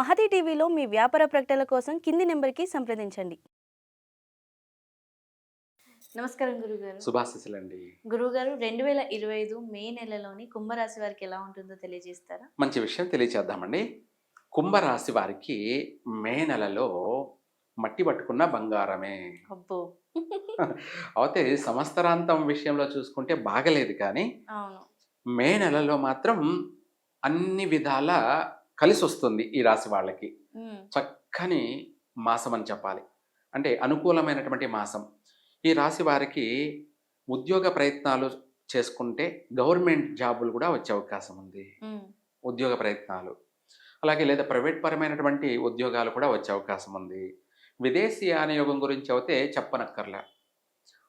మహతి టీవీలో మీ వ్యాపార ప్రకటనల కోసం కింది నెంబర్కి సంప్రదించండి. నమస్కారం గురుగారు. శుభాశిస్సులండి. గురుగారు రెండు వేల ఇరవై ఐదు మే నెలలోని కుంభరాశి వారికి ఎలా ఉంటుందో తెలియజేస్తారా? మంచి విషయం తెలియచేద్దామండి. కుంభరాశి వారికి మే నెలలో మట్టి పట్టుకున్న బంగారమే. అబ్బో. అయితే సంవత్సరాంతం విషయంలో చూసుకుంటే బాగలేదు కానీ అవును. మే నెలలో మాత్రం అన్ని విధాల కలిసి వస్తుంది ఈ రాశి వాళ్ళకి. చక్కని మాసం అని చెప్పాలి. అంటే అనుకూలమైనటువంటి మాసం. ఈ రాశి వారికి ఉద్యోగ ప్రయత్నాలు చేసుకుంటే గవర్నమెంట్ జాబులు కూడా వచ్చే అవకాశం ఉంది. ఉద్యోగ ప్రయత్నాలు. అలాగే లేదా ప్రైవేట్ పరమైనటువంటి ఉద్యోగాలు కూడా వచ్చే అవకాశం ఉంది. విదేశీ ఆనియోగం గురించి అయితే చెప్పనక్కర్లే.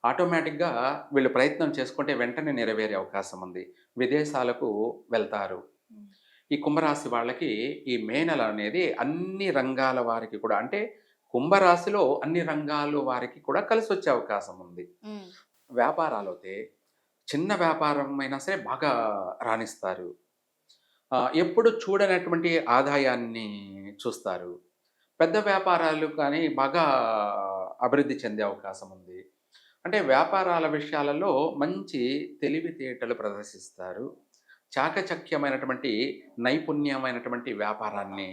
ఆటోమేటిక్గా వీళ్ళు ప్రయత్నం చేసుకుంటే వెంటనే నెరవేరే అవకాశం ఉంది. విదేశాలకు వెళ్తారు. ఈ కుంభరాశి వాళ్ళకి ఈ మే నెల అనేది అన్ని రంగాల వారికి కూడా అంటే కుంభరాశిలో అన్ని రంగాల వారికి కూడా కలిసి వచ్చే అవకాశం ఉంది. వ్యాపారాలు అయితే చిన్న వ్యాపారం అయినా సరే బాగా రాణిస్తారు. ఎప్పుడు చూడనటువంటి ఆదాయాన్ని చూస్తారు. పెద్ద వ్యాపారాలు కానీ బాగా అభివృద్ధి చెందే అవకాశం ఉంది. అంటే వ్యాపారాల విషయాలలో మంచి తెలివితేటలు ప్రదర్శిస్తారు. చాకచక్యమైనటువంటి నైపుణ్యమైనటువంటి వ్యాపారాన్ని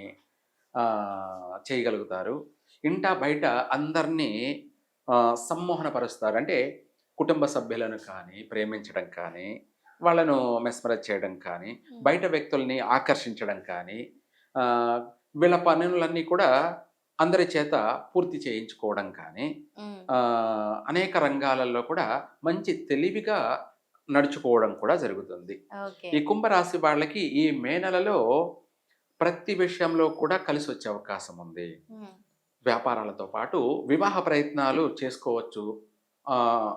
చేయగలుగుతారు. ఇంట బయట అందరినీ సమ్మోహనపరుస్తారు. అంటే కుటుంబ సభ్యులను కానీ ప్రేమించడం కానీ వాళ్ళను మెస్మరైజ్ చేయడం కానీ బయట వ్యక్తుల్ని ఆకర్షించడం కానీ వీళ్ళ పనులన్నీ కూడా అందరి చేత పూర్తి చేయించుకోవడం కానీ అనేక రంగాలలో కూడా మంచి తెలివిగా నడుచుకోవడం కూడా జరుగుతుంది. ఈ కుంభరాశి వాళ్ళకి ఈ మే నెలలో ప్రతి విషయంలో కూడా కలిసి వచ్చే అవకాశం ఉంది. వ్యాపారాలతో పాటు వివాహ ప్రయత్నాలు చేసుకోవచ్చు.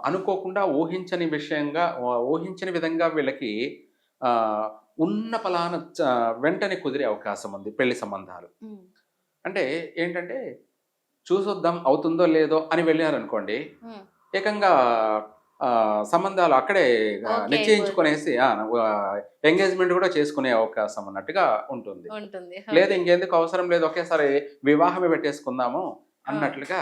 అనుకోకుండా ఊహించని విషయంగా ఊహించని విధంగా వీళ్ళకి ఉన్న పలాన చ- వెంటనే కుదిరే అవకాశం ఉంది పెళ్ళి సంబంధాలు. అంటే ఏంటంటే చూసొద్దాం అవుతుందో లేదో అని వెళ్ళారనుకోండి ఏకంగా సంబంధాలు అక్కడే నిశ్చయించుకునేసి ఎంగేజ్మెంట్ కూడా చేసుకునే అవకాశం అన్నట్టుగా ఉంటుంది. లేదు ఇంకెందుకు అవసరం లేదు ఒకేసారి వివాహమే పెట్టేసుకుందాము అన్నట్లుగా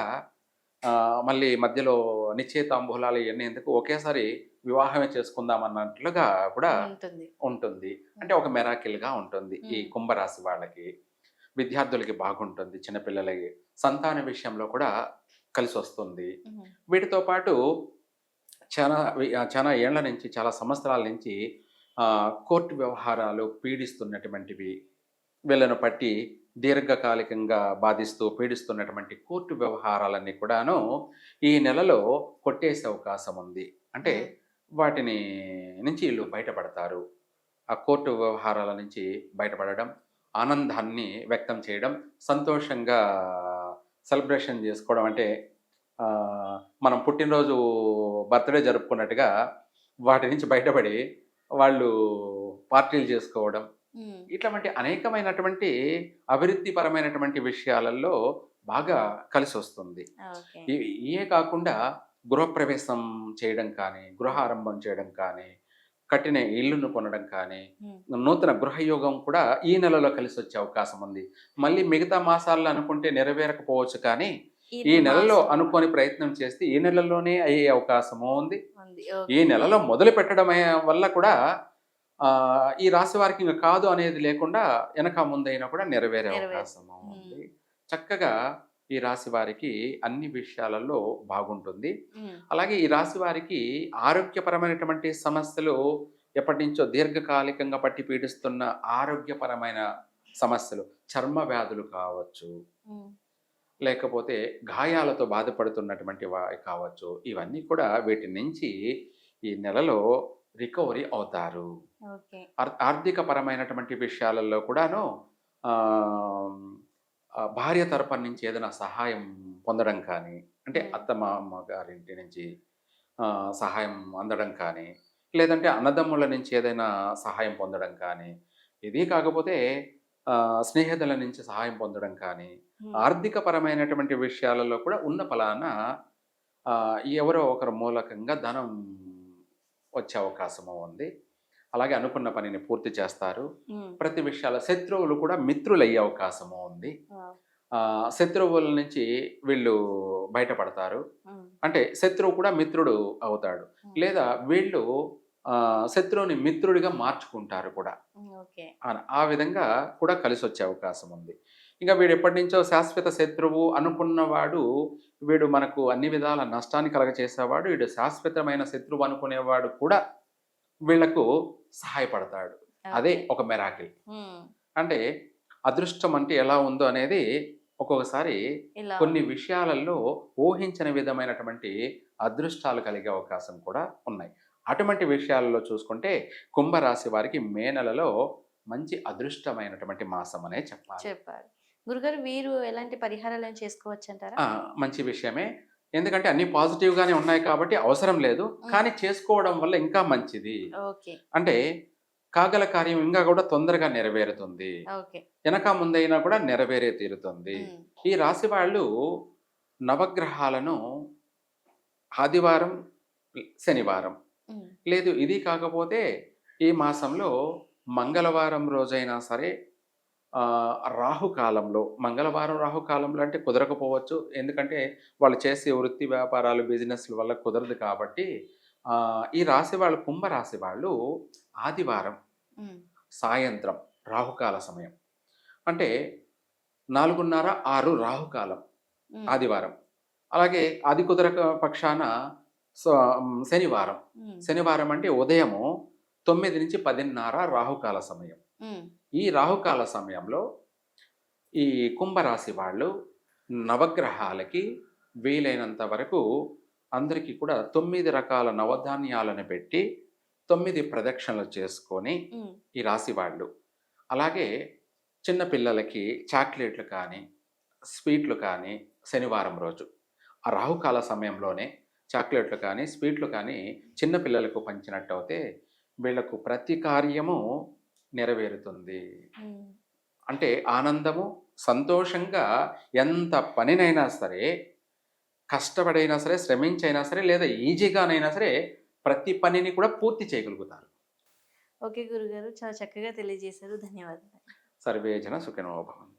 ఆ, మళ్ళీ మధ్యలో నిశ్చయితాంబూలాలు ఇవన్నీ ఎందుకు ఒకేసారి వివాహమే చేసుకుందాం అన్నట్లుగా కూడా ఉంటుంది. ఉంటుంది. అంటే ఒక మెరాకిల్గా ఉంటుంది ఈ. కుంభరాశి వాళ్ళకి. విద్యార్థులకి బాగుంటుంది చిన్నపిల్లలకి. సంతాన విషయంలో కూడా కలిసి వస్తుంది వీటితో పాటు చాలా చాలా ఏళ్ళ నుంచి చాలా సంవత్సరాల నుంచి కోర్టు వ్యవహారాలు పీడిస్తున్నటువంటివి వీళ్ళను పట్టి దీర్ఘకాలికంగా బాధిస్తూ పీడిస్తున్నటువంటి కోర్టు వ్యవహారాలన్నీ కూడాను ఈ నెలలో కొట్టేసే అవకాశం ఉంది. అంటే వాటిని నుంచి వీళ్ళు బయటపడతారు. ఆ కోర్టు వ్యవహారాల నుంచి బయటపడడం ఆనందాన్ని వ్యక్తం చేయడం సంతోషంగా సెలబ్రేషన్ చేసుకోవడం అంటే మనం పుట్టినరోజు బర్త్డే జరుపుకున్నట్టుగా వాటి నుంచి బయటపడి వాళ్ళు పార్టీలు చేసుకోవడం ఇట్లాంటి అనేకమైనటువంటి అభివృద్ధిపరమైనటువంటి విషయాలలో బాగా కలిసి వస్తుంది. ఇవి కాకుండా గృహప్రవేశం చేయడం కానీ గృహారంభం చేయడం కానీ కట్టిన ఇల్లును కొనడం కానీ నూతన గృహయోగం కూడా ఈ నెలలో కలిసి వచ్చే అవకాశం ఉంది. మళ్ళీ మిగతా మాసాల్లో అనుకుంటే నెరవేరకపోవచ్చు కానీ ఈ నెలలో అనుకోని ప్రయత్నం చేస్తే ఈ నెలలోనే అయ్యే అవకాశము ఉంది. ఈ. నెలలో మొదలు పెట్టడం వల్ల కూడా ఆ, ఈ రాశి వారికి ఇంకా కాదు అనేది లేకుండా వెనక ముందైనా కూడా నెరవేరే. అవకాశము ఉంది. చక్కగా ఈ రాశి వారికి అన్ని విషయాలలో బాగుంటుంది. అలాగే ఈ రాశి వారికి ఆరోగ్యపరమైనటువంటి సమస్యలు ఎప్పటి నుంచో దీర్ఘకాలికంగా పట్టి పీడిస్తున్న ఆరోగ్యపరమైన సమస్యలు చర్మ వ్యాధులు కావచ్చు లేకపోతే గాయాలతో బాధపడుతున్నటువంటి కావచ్చు ఇవన్నీ కూడా వీటి నుంచి ఈ నెలలో రికవరీ అవుతారు ఆర్థిక పరమైనటువంటి విషయాలలో కూడాను భార్య తరపున నుంచి ఏదైనా సహాయం పొందడం కానీ అంటే Hmm. అత్త మామ గారింటి నుంచి సహాయం అందడం కానీ లేదంటే అన్నదమ్ముల నుంచి ఏదైనా సహాయం పొందడం కానీ ఇది కాకపోతే స్నేహితుల నుంచి సహాయం పొందడం కానీ ఆర్థిక పరమైనటువంటి విషయాలలో కూడా ఉన్న ఫలాన ఎవరో ఒకరు మూలకంగా ధనం వచ్చే అవకాశము ఉంది. అలాగే అనుకున్న పనిని పూర్తి చేస్తారు. ప్రతి విషయాల శత్రువులు కూడా మిత్రులు అయ్యే అవకాశము ఉంది. శత్రువుల నుంచి వీళ్ళు బయటపడతారు. అంటే శత్రువు కూడా మిత్రుడు అవుతాడు. లేదా వీళ్ళు శత్రువుని మిత్రుడిగా మార్చుకుంటారు కూడా. ఆ- విధంగా కూడా కలిసి వచ్చే అవకాశం ఉంది. ఇంకా వీడు ఎప్పటి నుంచో శాశ్వత శత్రువు అనుకున్నవాడు వీడు మనకు అన్ని విధాల నష్టాన్ని కలగచేసేవాడు వీడు శాశ్వతమైన శత్రువు అనుకునేవాడు కూడా వీళ్ళకు సహాయపడతాడు. అదే. ఒక మెరాకిల్ అంటే అదృష్టం అంటే ఎలా ఉందో అనేది ఒక్కొక్కసారి కొన్ని విషయాలలో ఊహించని విధమైనటువంటి అదృష్టాలు కలిగే అవకాశం కూడా ఉన్నాయి. అటువంటి విషయాలలో చూసుకుంటే కుంభరాశి వారికి మే నెలలో మంచి అదృష్టమైనటువంటి మాసం అనే చెప్పాలి. చెప్పారు గురుగారు వీరు ఎలాంటి పరిహారాలను చేసుకోవచ్చు అంటారా మంచి విషయమే. ఎందుకంటే అన్ని పాజిటివ్గానే ఉన్నాయి కాబట్టి అవసరం లేదు. కానీ చేసుకోవడం వల్ల ఇంకా మంచిది. అంటే కాగల కార్యం ఇంకా కూడా తొందరగా నెరవేరుతుంది. వెనక ముందైనా కూడా నెరవేరే తీరుతుంది. ఈ రాశి వాళ్ళు నవగ్రహాలను ఆదివారం శనివారం లేదు ఇది కాకపోతే ఈ మాసంలో మంగళవారం రోజైనా సరే ఆ, రాహుకాలంలో మంగళవారం రాహుకాలంలో అంటే కుదరకపోవచ్చు. ఎందుకంటే వాళ్ళు చేసే వృత్తి వ్యాపారాలు బిజినెస్ల వల్ల కుదరదు కాబట్టి ఆ, ఈ రాశి వాళ్ళు కుంభరాశి వాళ్ళు ఆదివారం సాయంత్రం రాహుకాల సమయం. అంటే నాలుగున్నర ఆరు రాహుకాలం ఆదివారం. అలాగే అది కుదరక పక్షాన సో శనివారం. శనివారం అంటే ఉదయము తొమ్మిది నుంచి పదిన్నర రాహుకాల సమయం. ఈ రాహుకాల సమయంలో ఈ కుంభరాశి వాళ్ళు నవగ్రహాలకి వీలైనంత వరకు అందరికీ కూడా తొమ్మిది రకాల నవధాన్యాలను పెట్టి తొమ్మిది ప్రదక్షిణలు చేసుకొని ఈ రాశి వాళ్ళు. అలాగే చిన్న పిల్లలకి చాక్లెట్లు కానీ స్వీట్లు కానీ శనివారం రోజు. ఆ రాహుకాల సమయంలోనే చాక్లెట్లు కానీ స్వీట్లు కానీ చిన్న పిల్లలకు పంచినట్టు అయితే వీళ్ళకు ప్రతి కార్యము నెరవేరుతుంది. అంటే ఆనందము సంతోషంగా ఎంత పనినైనా సరే కష్టపడైనా సరే శ్రమించైనా సరే లేదా ఈజీగానైనా సరే ప్రతి పనిని కూడా పూర్తి చేయగలుగుతారు. ఓకే గురుగారు చాలా చక్కగా తెలియజేశారు. ధన్యవాదాలు. సర్వే జన సుఖినో భవంతు.